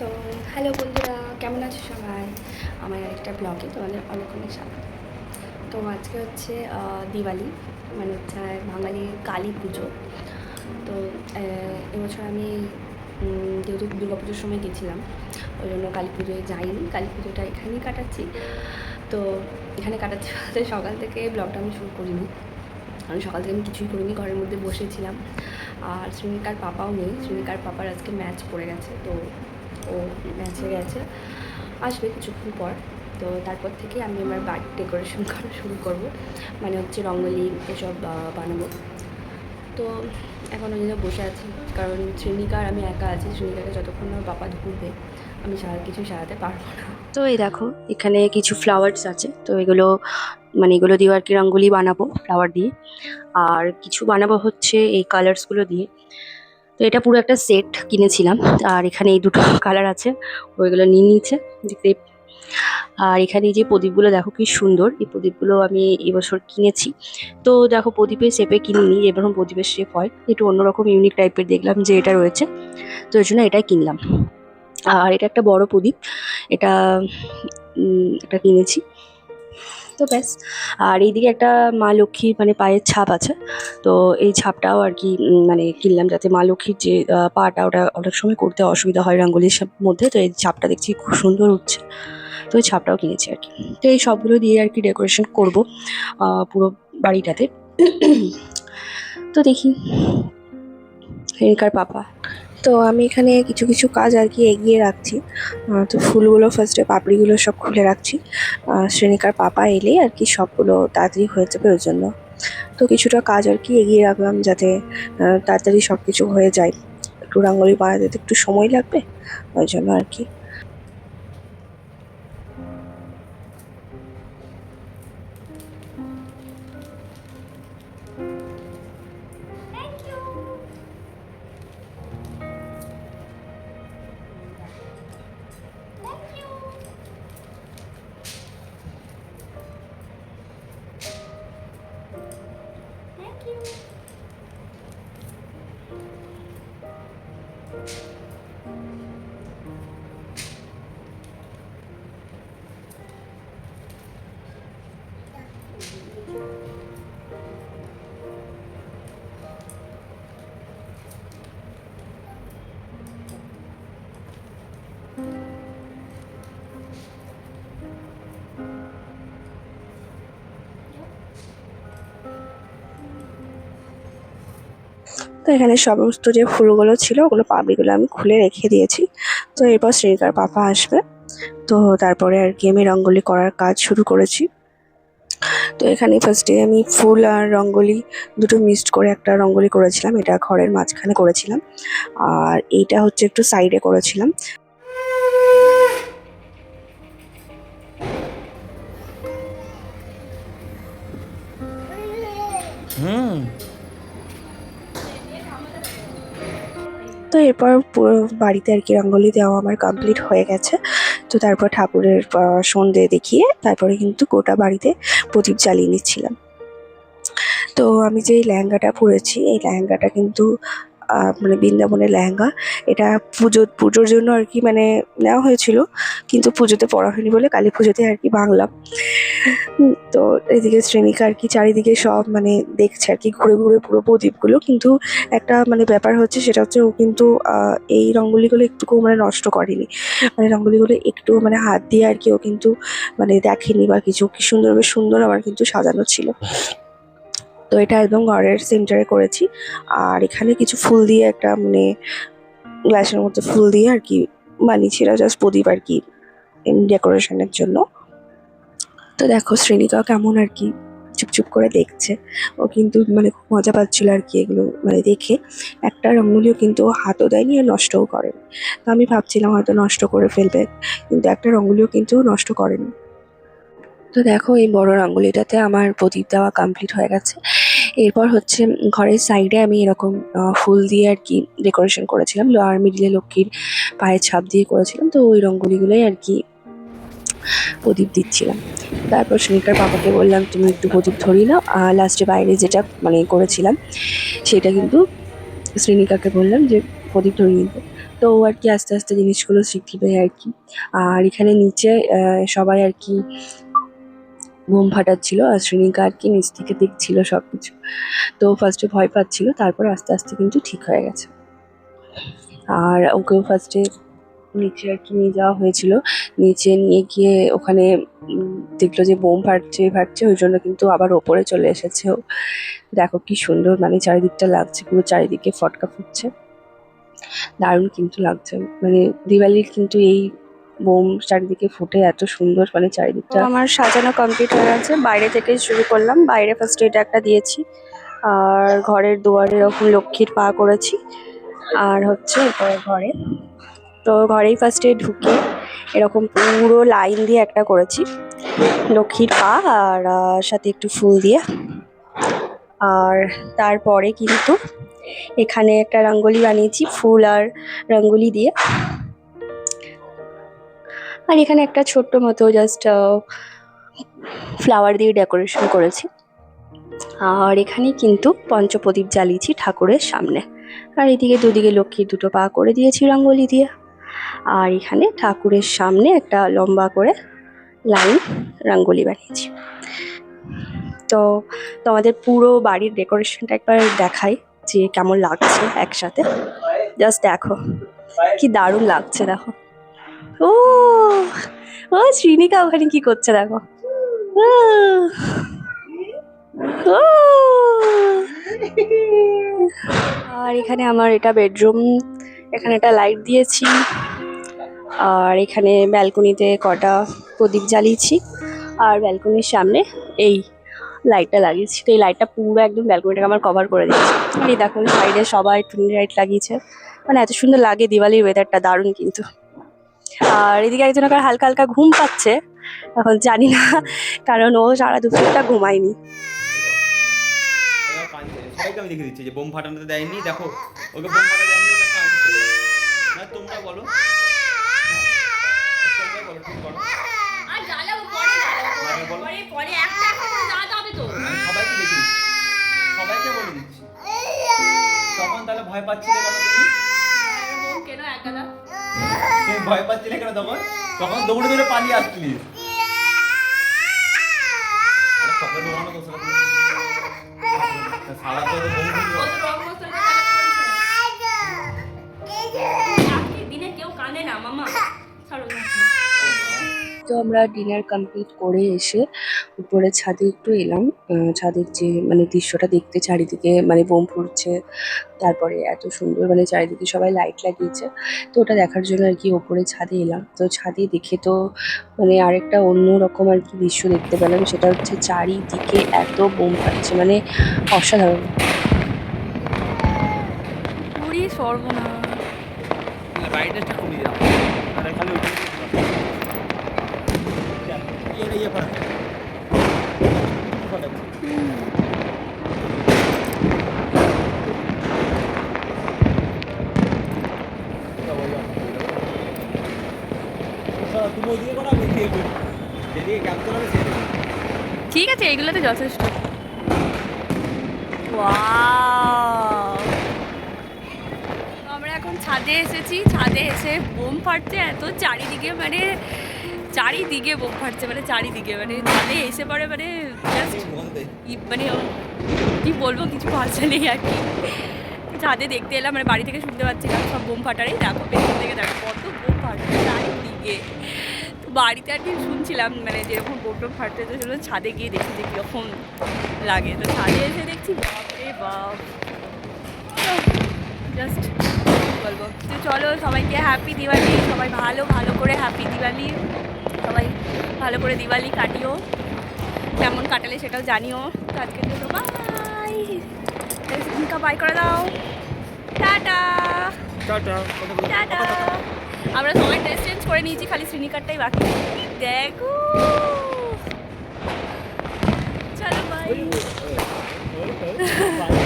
তো হ্যালো বন্ধুরা, কেমন আছো সবাই? আমার আরেকটা ব্লগে তোমাদের অনেক অনেক স্বাগত। তো আজকে হচ্ছে দিওয়ালি মানে হচ্ছে বাঙালির কালী পুজো। তো এবছর আমি যেহেতু দুর্গা পুজোর সময় গেছিলাম, ওই জন্য কালী পুজোয় যাইনি। কালী পুজোটা এখানেই কাটাচ্ছি। তো, এখানে কাটাচ্ছি বলতে সকাল থেকে ব্লগটা আমি শুরু করিনি। আমি সকাল থেকে আমি কিছুই করিনি, ঘরের মধ্যে বসেছিলাম। আর শ্রমিকার পাপাও নেই। শ্রমিকার পাপার আজকে ম্যাচ পড়ে গেছে। তো ম্যাচে গেছে। আসবে কিছুক্ষণ পর। তো তারপর থেকে আমি আমার বাড়ি ডেকোরেশন করা শুরু করব। মানে হচ্ছে রঙ্গোলি এসব বানাবো। তো এখন ওই বসে আছি। কারণ শ্রেণিকা আর আমি একা আছি। শ্রেণিকাকে যতক্ষণ না বাবা ধরবে, আমি সারা কিছু সারাতে পারব না। তো এই দেখো, এখানে কিছু ফ্লাওয়ার্স আছে। তো এগুলো মানে এগুলো দিয়ে আর কি রঙ্গোলি বানাবো ফ্লাওয়ার দিয়ে। আর কিছু বানাবো হচ্ছে এই কালার্সগুলো দিয়ে। তো এটা পুরো একটা সেট কিনেছিলাম। আর এখানে এই দুটো কালার আছে, ওইগুলো নিয়ে নিয়েছে, দেখতে আর এখানে যে প্রদীপগুলো, দেখো কি সুন্দর, এই প্রদীপগুলো আমি এবছর কিনেছি। তো দেখো প্রদীপের শেপে কিনিনি এরকম প্রদীপের শেপ হয়। একটু অন্যরকম ইউনিক টাইপের দেখলাম যে এটা রয়েছে। তো ওই জন্য এটাই কিনলাম। আর এটা একটা বড় প্রদীপ, এটা এটা কিনেছি। তো ব্যাস। আর এইদিকে একটা মা লক্ষ্মীর মানে পায়ের ছাপ আছে। তো এই ছাপটাও আর কি মানে কিনলাম যাতে মা লক্ষ্মীর যে পাটা ওটা অনেক সময় করতে অসুবিধা হয় রঙ্গোলির মধ্যে। তো এই ছাপটা দেখছি খুব সুন্দর উঠছে তো এই ছাপটাও কিনেছি আর কি। তো এই সবগুলো দিয়ে আর কি ডেকোরেশন করব পুরো বাড়িটাতে। তো দেখি রেণিকার পাপা। তো আমি এখানে কিছু কিছু কাজ আর কি এগিয়ে রাখছি। তো ফুলগুলো ফার্স্টে পাপড়িগুলো সব খুলে রাখছি। শ্রেণিকার পাপা এলেই আর কি সবগুলো তাড়াতাড়ি হয়ে যাবে ওই জন্য। তো কিছুটা কাজ আর কি এগিয়ে রাখলাম যাতে তাড়াতাড়ি সব কিছু হয়ে যায়। একটু রাঙ্গলি বানাতে তো একটু সময় লাগবে, ওই জন্য আর কি। এখানে সমস্ত যে ফুলগুলো ছিল, ওগুলো পাপড়িগুলো আমি খুলে রেখে দিয়েছি। তো এরপর শ্রেণিকার পাপা আসবে। তো তারপরে আর কি আমি রঙ্গোলি করার কাজ শুরু করেছি। তো এখানে ফার্স্টে আমি ফুল আর রঙ্গোলি দুটো মিক্সড করে একটা রঙ্গোলি করেছিলাম। এটা ঘরের মাঝখানে করেছিলাম। আর এইটা হচ্ছে একটু সাইডে করেছিলাম। হুম। তো এরপর পুরো বাড়িতে আর কি রঙ্গোলি দেওয়া আমার কমপ্লিট হয়ে গেছে। তো তারপর ঠাকুরের সন্ধে দেখিয়ে তারপরে কিন্তু গোটা বাড়িতে প্রদীপ জ্বালিয়ে নিচ্ছিলাম। তো আমি যে লেহেঙ্গাটা পরেছি, এই লেহেঙ্গাটা কিন্তু মানে বৃন্দাবনের লেহেঙ্গা। এটা পুজো, পুজোর জন্য আর কি মানে নেওয়া হয়েছিল, কিন্তু পুজোতে পরা হয়নি বলে কালী পুজোতে আর কি বাংলাম তো এদিকে শ্রেণিকা আর কি চারিদিকে সব মানে দেখছে আর কি ঘুরে ঘুরে পুরো প্রদীপগুলো। কিন্তু একটা মানে ব্যাপার হচ্ছে সেটা হচ্ছে ও কিন্তু এই রঙ্গোলিগুলো একটুকু মানে নষ্ট করেনি। মানে রঙ্গোলিগুলো একটু মানে হাত দিয়ে আর কি ও কিন্তু মানে দেখেনি বা কিছু। কি সুন্দর বেশ সুন্দর আমার কিন্তু সাজানো ছিল। তো এটা একদম ঘরের সেন্টারে করেছি। আর এখানে কিছু ফুল দিয়ে একটা মানে গ্লাসের মধ্যে ফুল দিয়ে আর কি বানিয়েছি। এটা জাস্ট প্রদীপ আর কি ডেকোরেশনের জন্য। তো দেখো শ্রেণিকা কেমন আর কি চুপচুপ করে দেখছে। ও কিন্তু মানে খুব মজা পাচ্ছিল আর কি এগুলো মানে দেখে। একটা রঙ্গোলিও কিন্তু হাতও দেয়নি আর নষ্টও করেনি। তো আমি ভাবছিলাম হয়তো নষ্ট করে ফেলবে। কিন্তু একটা রঙ্গোলিও কিন্তু নষ্ট করেনি। তো দেখো এই বড় রঙ্গোলিটাতে আমার প্রদীপ দেওয়া কমপ্লিট হয়ে গেছে। এরপর হচ্ছে ঘরের সাইডে আমি এরকম ফুল দিয়ে আর কি ডেকোরেশন করেছিলাম। আর মিডিলে লক্ষ্মীর পায়ের ছাপ দিয়ে করেছিলাম। তো ওই রঙ্গোলিগুলোই আর কি প্রদীপ দিচ্ছিলাম। তারপর সুনিকার বাবাকে বললাম, তুমি একটু প্রদীপ ধরিয়ে নাও। আর লাস্টে বাইরে যেটা মানে করেছিলাম, সেটা কিন্তু শ্রীনিকাকে বললাম যে, প্রদীপ ধরিয়ে নিতে। তো আর কি আস্তে আস্তে জিনিসগুলো শিখবে আর কি। আর এখানে নিচে সবাই আর কি বোম ফাটাচ্ছিল আর শ্রেণিকা আর কি নিচ থেকে দেখছিল সব কিছু তো ফার্স্টে ভয় পাচ্ছিল, তারপর আস্তে আস্তে কিন্তু ঠিক হয়ে গেছে। আর ওকেও ফার্স্টে নিচে আর কি নিয়ে যাওয়া হয়েছিল। নিচে নিয়ে গিয়ে ওখানে দেখল যে বোম ফাটছে ফাটছে, ওই জন্য কিন্তু আবার ওপরে চলে এসেছে দেখো কি সুন্দর মানে চারিদিকটা লাগছে, পুরো চারিদিকে ফটকা ফুটছে। দারুণ কিন্তু লাগছে মানে দিওয়ালির কিন্তু এই বোম চারিদিকে ফুটে এত সুন্দর মানে চারিদিকটা। আমার সাজানো কমপ্লিট হয়ে গেছে বাইরে থেকে শুরু করলাম, বাইরে ফার্স্ট এটা একটা দিয়েছি। আর ঘরের দুয়ারে এরকম লক্ষ্মীর পা করেছি, আর হচ্ছে এরপরে ঘরে। তো ঘরেই ফার্স্টে ঢুকে এরকম পুরো লাইন দিয়ে একটা করেছি, লক্ষ্মীর পা আর সাথে একটু ফুল দিয়ে। আর তারপরে কিন্তু এখানে একটা রঙ্গোলি বানিয়েছি, ফুল আর রঙ্গোলি দিয়ে। আর এখানে একটা ছোট্ট মতো জাস্ট ফ্লাওয়ার দিয়ে ডেকোরেশন করেছি। আর এখানে কিন্তু পঞ্চপ্রদীপ জ্বালিয়েছি ঠাকুরের সামনে। আর এদিকে দুদিকে লক্ষ্মীর দুটো পা করে দিয়েছি রঙ্গোলি দিয়ে। আর এখানে ঠাকুরের সামনে একটা লম্বা করে লাইন রঙ্গোলি বানিয়েছি। তো তোমাদের পুরো বাড়ির ডেকোরেশনটা একবার দেখাই যে কেমন লাগছে একসাথে। জাস্ট দেখো, কি দারুণ লাগছে দেখো। ও ও শ্রীনিকা ওখানে কি করছে দেখো। আর এখানে আমার এটা বেডরুম এখানে একটা লাইট দিয়েছি, আর এখানে ব্যালকনিতে কটা প্রদীপ জ্বালিয়েছি, আর ব্যালকনির সামনে এই লাইটটা লাগিয়েছি। তো এই লাইটটা পুরো একদম ব্যালকনিটাকে আমার কভার করে দিয়েছে। এই দেখুন সাইডে সবাই টুনি লাইট লাগিয়েছে। মানে এত সুন্দর লাগে দিওয়ালির ওয়েদারটা দারুণ কিন্তু। আর এদিকে একজন ওখানে হালকা হালকা ঘুম পাচ্ছে। এখন জানি না কারণ ও সারা দুপুরটা ঘুমায়নি। সবাইকে আমি দেখে দিচ্ছি যে বোম ফাটানোতে দেয়নি। দেখো ওকে বোম দেয়নি ওটা কাঁদছে না তোমরা বলো। সবাইকে বলে দিচ্ছি। তখন তাহলে ভয় পাচ্ছিলে ভয় পাচ্ছিলে কেন তখন? তখন দৌড়ে দৌড়ে পালিয়ে আসছিলি আরে সকালে দৌড়ানো তো সারা সারা তো বোম ও তো রং মস্ত আজকে দিনে কেউ কাঁদে না মামা। তো আমরা ডিনার কমপ্লিট করে এসে উপরে ছাদে একটু এলাম আহ, ছাদের যে মানে দৃশ্যটা দেখতে চারিদিকে মানে বোম ফুটছে তারপরে এত সুন্দর মানে চারিদিকে সবাই লাইট লাগিয়েছে তো ওটা দেখার জন্য আর কি ওপরে ছাদে এলাম তো ছাদে দেখে তো মানে আরেকটা অন্য রকম আর কি দৃশ্য দেখতে পেলাম সেটা হচ্ছে চারিদিকে এত বোম ফাটছে মানে অসাধারণ পুরি সর্বনা ঠিক আছে এগুলো তো যথেষ্ট! আমরা এখন ছাদে এসেছি ছাদে এসে বোম ফাটছে এত চারিদিকে মানে চারিদিকে বোম ফাটছে মানে চারিদিকে মানে ছাদে এসে পরে মানে জাস্ট মানে কি বলব, কিছু ভাষা নেই আর কি। ছাদে দেখতে এলাম মানে বাড়ি থেকে শুনতে পাচ্ছিলাম সব বোম ফাটারই। দেখো, পেছন থেকে দেখো, কত বোম ফাটছে চারিদিকে। তো বাড়িতে আর কি শুনছিলাম মানে যেরকম বোম টোম তো সেরকম ছাদে গিয়ে দেখি যে কীরকম লাগে। তো ছাদে এসে দেখছি, বাপরে বাপ। জাস্ট বলব? তো চলো, সবাইকে হ্যাপি দিওয়ালি, সবাই ভালো ভালো করে হ্যাপি দিওয়ালি। সবাই ভালো করে দিওয়ালি কাটিও। কেমন কাটালে সেটাও জানিও। তো আজকের জন্য বাই ইনকা বাই করে দাও। টাটা। টাটা। টাটা। আমরা সবাই ড্রেস চেঞ্জ করে নিয়েছি খালি শ্রীনিকারটাই বাকি। দেখো। চলো বাই